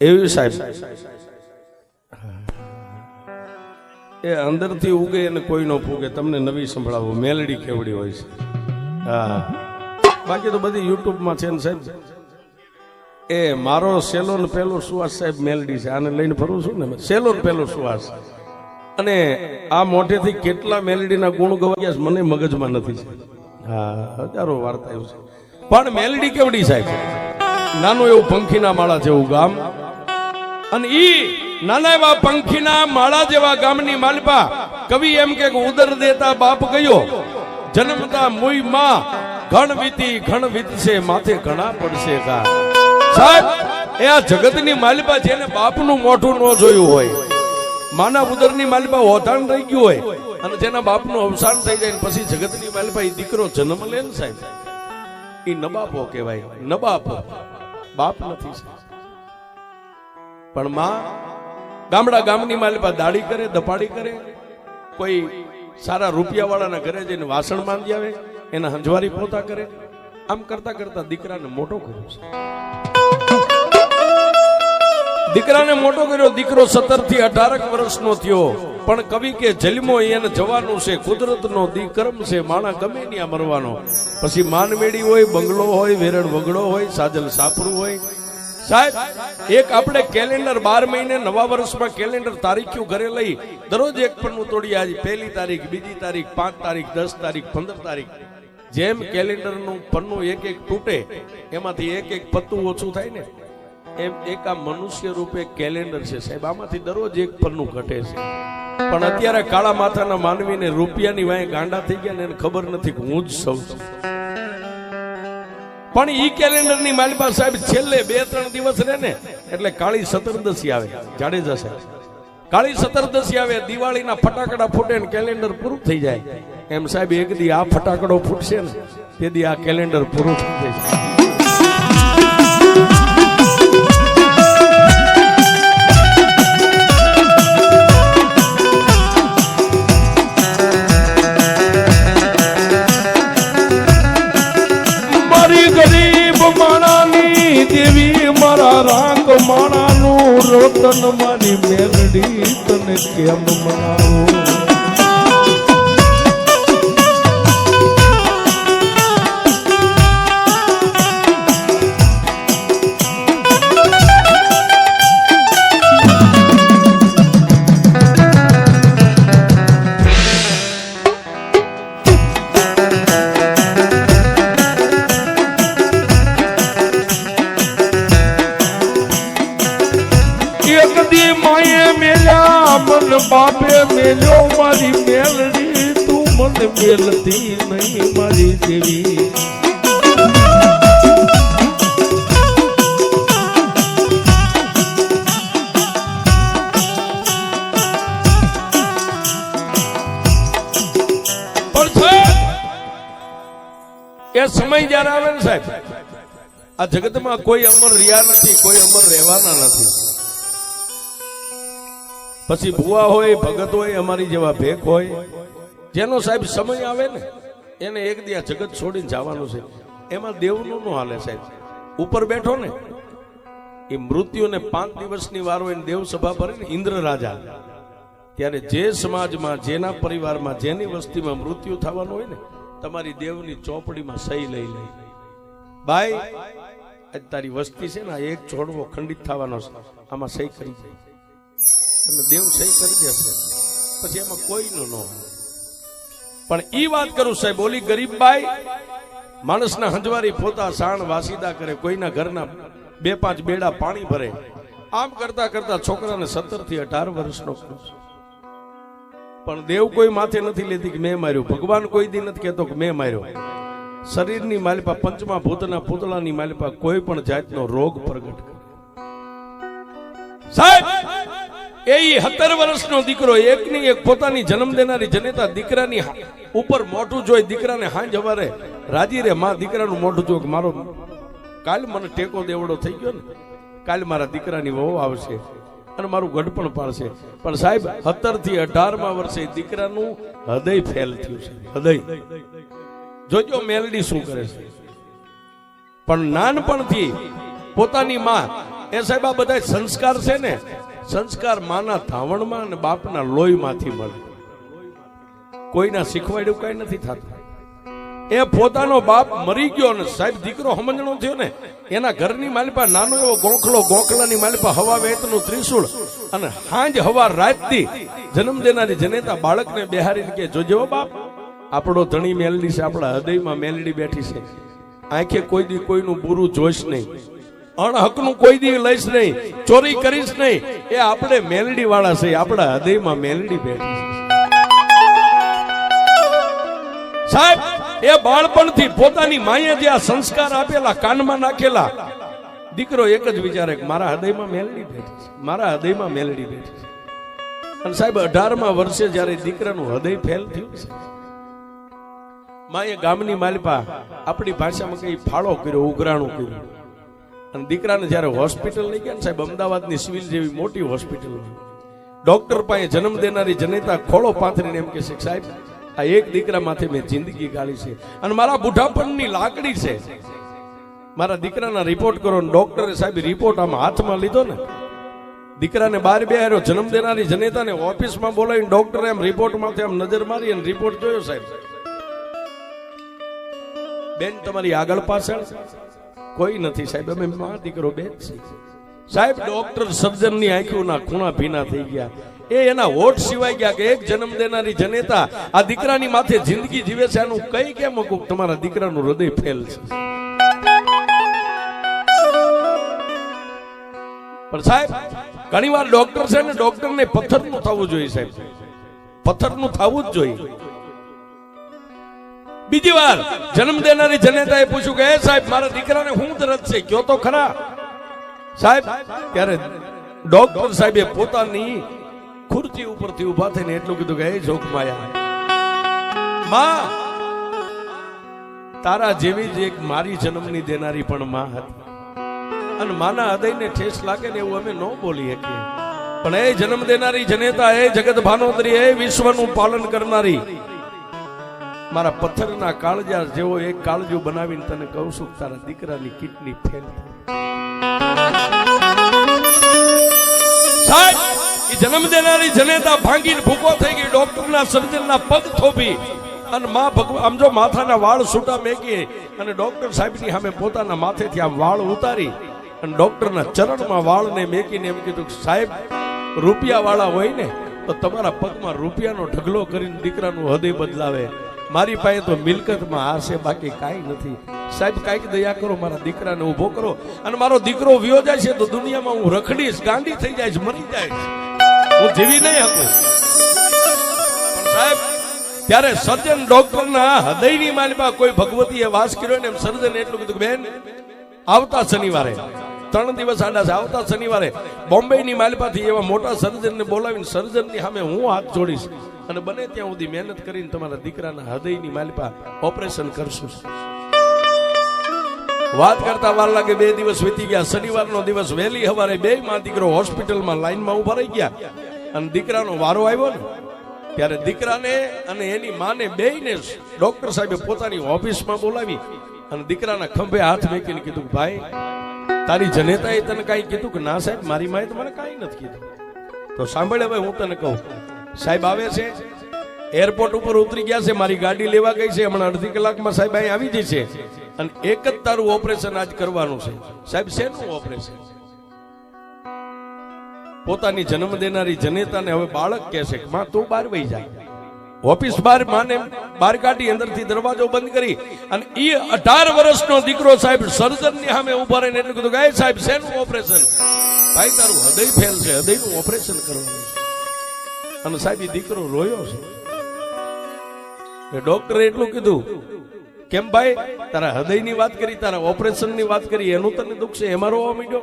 એવી સાહેબ? એ અંદરથી ઉગે અને કોઈ નો ફૂગે તમને નવી સંભળાવો. મેલડી કેવડી હોય છે. હા. બાકી તો બધી યુટ્યુબમાં છે ને સાહેબ. એ મારો સેલો ને પેલો સુવાસ સાહેબ મેલડી છે. આને લઈને ફરું છું ને. સેલો ને પેલો સુવાસ. અને આ મોઢેથી કેટલા મેલડીના ગુણ છે મને મગજમાં નથી. હા, હજારો વાર્તા એવું છે. પણ મેલડી કેવડી સાહેબ? નાનું એવું પંખીના માળા જેવું ગામ. અને ઈ નાના એવા પંખીના માળા જેવા ગામની માલપા કવિ એમ કે ઉદર દેતા બાપ ગયો. જન્મતા મુઈ માં ઘણ વીતી, ઘણ વીતશે, માથે ઘણા પડશે કા સાહેબ, એ આ જગતની માલિપા જેને બાપનું મોઢું ન જોયું હોય, માના ઉદરની માલિપા ઓધાણ રહી ગયું હોય, અને જેના બાપનું અવસાન થઈ જાય પછી જગતની માલિપા એ દીકરો જન્મ લે ને સાહેબ. એ નબાપો કહેવાય, નબાપો. બાપ નથી સાહેબ. પણ માં ગામડા ગામની માલિપા દાડી કરે દપાડી કરે, કોઈ સારા રૂપિયા વાળાના ઘરે જઈને વાસણ માંદી આવે, એના હંજવારી પોતા કરે. આમ કરતા કરતા દીકરાને મોટો કર્યો છે. દીકરાને મોટો કર્યો, દીકરો સત્તરથી અઢારક વર્ષનો થયો. પણ કવિ કે જલમો એને જવાનું છે, કુદરતનો દીકરમ છે, માણા ગમે ત્યાં મરવાનો. પછી માનમેડી હોય, બંગલો હોય, વેરણ વગડો હોય, સાજલ સાપરું હોય સાહેબ, એક આપણે કેલેન્ડર બાર મહિને નવા વર્ષમાં કેલેન્ડર તારીખ્યું ઘરે લઈ દરરોજ એક પન્નું તોડી આજે પહેલી તારીખ, બીજી તારીખ, પાંચ તારીખ, દસ તારીખ, પંદર તારીખ. જેમ કેલેન્ડરનું પન્નું એક એક તૂટે, એમાંથી એક એક પત્તું ઓછું થાય ને, એમ એક આ મનુષ્ય રૂપે કેલેન્ડર છે. સાહેબ, આમાંથી દરરોજ એક પન્નું ઘટે છે. પણ અત્યારે કાળા માથાના માનવીને રૂપિયાની વાય ગાંડા થઈ ગયા ને એને ખબર નથી હું જ સૌ છું. પણ ઈ કેલેન્ડરની માલિપા સાહેબ છેલ્લે બે, ત્રણ દિવસ રહે ને, એટલે કાળી સતરદશી આવે. જાડેજા સાહેબ કાળી સતરદશી આવે, દિવાળીના ફટાકડા ફૂટે ને કેલેન્ડર પૂરું થઈ જાય. એમ સાહેબ, એક દી આ ફટાકડો ફૂટશે ને, તે દી આ કેલેન્ડર પૂરું થઈ જાય. રોતન મારી મેલડી તને કેમ મનાવું દી માએ મેલ્યા મન બાપે મેલ્યો, મારી મેલડી તું મન મેલતી નહીં, મારી દેવી એ સમય જયારે આવે ને સાહેબ, આ જગતમાં કોઈ અમર રહ્યા નથી, કોઈ અમર રહેવાના નથી. પછી ભુવા હોય, ભગત હોય, અમારી જેવા ભેખ હોય. જેનો સાહેબ સમય આવે ને, એને એક દિયા જગત છોડીને જવાનું છે. એમાં દેવનું નો હાલે સાહેબ. ઉપર બેઠો ને, એ મૃત્યુને પાંચ દિવસની વાર હોય દેવ સભા ભરે ને ઇન્દ્ર રાજા. ત્યારે જે સમાજમાં, જેના પરિવારમાં, જેની વસ્તીમાં મૃત્યુ થવાનું હોય ને, તમારી દેવની ચોપડીમાં સહી લઈ લઈ ભાઈ, આજ તારી વસ્તી છે ને એક છોડવો ખંડિત થવાનો છે. આમાં સહી કરી જાય અને દેવ સહી કરી દેશે. પછી એમાં કોઈનું ન પણ ઈ વાત કરું સાહેબ, ઓલી ગરીબબાઈ માણસના હંજવારી પોતા સાણ વાસીદા કરે, કોઈના ઘરના બે પાંચ બેડા પાણી ભરે. આમ કરતા કરતા છોકરાને સત્તરથી અઢાર વર્ષનો પણ દેવ કોઈ માથે નથી લેતી કે મેં માર્યો. ભગવાન કોઈ દી નથી કહેતો કે મેં માર્યો. શરીરની માલિપા પંચમા ભૂતના પૂતળાની માલિપા કોઈ પણ જાતનો રોગ પ્રગટ કરે. સાહેબ એ સત્તર વર્ષનો દીકરો, એકની એક પોતાની જન્મ દેનારી જનેતા દીકરાની ઉપર મોઢું જોઈ દીકરાને હાંજ હવારે, રાજી રે માં, દીકરાનું મોઢું જોઈ મારો કાલ મને ટેકો દેવડો થઈ ગયો ને, કાલ મારા દીકરાની વહુ આવશે અને મારું ગઢપણ પાડશે. પણ સાહેબ સત્તરથી અઢારમાં વર્ષે દીકરાનું હૃદય ફેલ થયું છે, હૃદય. જોજો મેલડી શું કરે છે. પણ નાનપણથી પોતાની માં એ સાહેબ, આ બધા સંસ્કાર છે ને સંસ્કાર માના ધાવણમાં અને બાપના લોહીમાંથી મળે. કોઈના શીખવાડ્યું કઈ નથી થતું. એ પોતાનો બાપ મરી ગયો ને સાહેબ દીકરો સમજણો થયો ને, એના ઘરની માલિપા નાનો એવો ગોખલો ગોખલાની માલિપા હવા વેતનું ત્રિશુળ અને હાંજ હવા રાતથી જન્મ દેનારી જનેતા બાળકને બેહારીને કે જોજો બાપ, આપણો ધણી મેલડી છે, આપણા હૃદયમાં મેલડી બેઠી છે. આંખે કોઈ દી કોઈનું બુરું જોઈશ નહીં. અણહકનું કોઈ દી લઈશ નહીં, ચોરી કરીશ નહીં. એ આપણે મેલડી વાળા છે, આપણા હૃદયમાં મેલડી બેઠી સાહેબ, એ બાળપણથી પોતાની માએ જે આ સંસ્કાર આપેલા, કાનમાં નાખેલા, દીકરો એક જ વિચારે કે મારા હૃદયમાં મેલડી બેઠી છે, મારા હૃદયમાં મેલડી બેઠી છે. અને સાહેબ, અઢારમાં વર્ષે જ્યારે દીકરાનું હૃદય ફેલ થયું છે, માએ ગામની માલિપા આપણી ભાષામાં કઈ ફાળો કર્યો, ઉઘરાણું કર્યું. અને દીકરાને જ્યારે હોસ્પિટલ લઈ ગયા ને સાહેબ, અમદાવાદની સિવિલ જેવી મોટી હોસ્પિટલ. ડોક્ટર પાસે જન્મ દેનારી જનેતા ખોળો પાથરીને એમ કે છે સાહેબ, આ એક દીકરા માથે મેં જિંદગી ગાળી છે. અને મારા બુઢાપણની લાકડી છે. મારા દીકરાના રિપોર્ટ કરો ડોક્ટરે સાહેબ રિપોર્ટ આમ હાથમાં લીધો ને. દીકરાને બહાર બેહાર્યો, જન્મ દેનારી જનેતાને ઓફિસમાં બોલાવીને ડોક્ટરે એમ રિપોર્ટમાંથી આમ નજર મારી અને રિપોર્ટ જોયો સાહેબ. બેન, તમારી આગળ પાછળ કોઈ નથી સાહેબ, અમે મારા દીકરો બે સાહેબ, ડોક્ટર સર્જનની આંખોના ખૂણા ભીના થઈ ગયા. એ એના હોઠ સિવાય ગયા કે એક જન્મ દેનારી જનેતા આ દીકરાની માથે જિંદગી જીવે છે, આનું કઈ કેમ મૂકું તમારા દીકરાનું હૃદય ફેલ છે. પણ સાહેબ ઘણી વાર ડોક્ટર છે ને, ડોક્ટરને પથ્થરનું થવું જોઈએ સાહેબ. પથ્થરનું થવું જ જોઈએ. બીજી વાર જન્મ દેનારી જનેતાએ પૂછ્યું કે સાહેબ, મારા દીકરાને હું દરદ છે? કયો તો ખરા? સાહેબ, ત્યારે ડોક્ટર સાહેબે પોતાની ખુરચી ઉપરથી ઊભા થઈને એટલું કીધું કે, એ જોક માયા, માં, તારા જેવી જ એક મારી જન્મની દેનારી પણ માં હતી. અને માના હૃદયને ઠેસ લાગે ને એવું અમે ન બોલી શકીએ. પણ એ જન્મ દેનારી જનેતા, એ જગત ભાનોદરી, એ વિશ્વનું પાલન કરનારી મારા પથ્થરના કાળજા જેવો એક કાળજો બનાવીને તને કહું છું તારા દીકરાની કિડની ફેલ સાહેબ, એ જન્મ દેનારી જનેતા ભાંગીને ભૂકો થઈ ગઈ, ડોક્ટરના સર્જનના પગ થોભી અને માં ભગવાન, આમ જો માથાના વાળ છૂટા મેકી અને ડોક્ટર સાહેબની સામે પોતાના માથેથી આમ વાળ ઉતારી અને ડોક્ટરના ચરણમાં વાળને મેકીને એમ કીધું કે સાહેબ રૂપિયા વાળા હોય ને, તો તમારા પગમાં રૂપિયાનો ઢગલો કરીને દીકરાનું હૃદય બદલાવે. મારી પાસે તો મિલકતમાં આ છે, બાકી કાંઈ નથી. સાહેબ, કાંઈક દયા કરો, મારા દીકરાને ઊભો કરો. અને મારો દીકરો વિયો જાય છે, તો દુનિયામાં હું રખડીશ, ગાંડી થઈ જાય મરી જાય હું જીવી નહીં શકું. સાહેબ, ત્યારે સર્જન ડોક્ટરના હૃદયની માલિપા કોઈ ભગવતીએ વાસ કર્યો ને એમ સર્જન એટલું કીધું બેન, આવતા શનિવારે, ત્રણ દિવસ આડા છે, આવતા શનિવારે બોમ્બેની માલપાથી એવા મોટા સર્જનને બોલાવીને સર્જનની સામે હું હાથ જોડીશ. અને બને ત્યાં સુધી મહેનત કરીને તમારા દીકરાના હૃદયની માલિપા ઓપરેશન કરશું. વાત કરતા વાર લાગે બે દિવસ વીતી ગયા. શનિવારનો દિવસ વહેલી સવારે બે માં દીકરો હોસ્પિટલમાં લાઈનમાં ઊભા રહી ગયા અને દીકરાનો વારો આવ્યો ને, ત્યારે દીકરાને અને એની માને બેયને ડોક્ટર સાહેબે પોતાની ઓફિસમાં બોલાવી અને દીકરાના ખંભે હાથ મેકીને કીધું, ભાઈ, તારી જનેતાએ તને કાંઈ કીધું કે ના સાહેબ? મારી માએ તો મને કાંઈ નથી કીધું. તો સાંભળે હવે હું તને કહું સાહેબ આવે છે? એરપોર્ટ ઉપર ઉતરી ગયા છે, મારી ગાડી લેવા ગઈ છે, હમણાં અડધી કલાકમાં સાહેબ અહીં આવી જશે અને એક જ તારું ઓપરેશન આજ કરવાનું છે. સાહેબ, શેનું ઓપરેશન પોતાની જન્મ દેનારી જનેતાને હવે બાળક કહે છે માં, તું બહાર વહી જાય ઓફિસ બહાર, માને બહાર કાઢી, અંદરથી દરવાજો બંધ કરી. અને એ અઢાર વર્ષનો દીકરો સાહેબ સર્જનની સામે ઊભા રહીને એટલું કીધું કે સાહેબ, શેનું ઓપરેશન ભાઈ, તારું હૃદય ફેલ છે, હૃદયનું ઓપરેશન કરવાનું અને સાહેબ, એ દીકરો રોયો છે. ડોક્ટરે એટલું કીધું, કેમ ભાઈ, તારા હૃદયની વાત કરી, તારા ઓપરેશનની વાત કરી, એનું તને દુઃખ છે, એમાં રોવા માંડ્યો?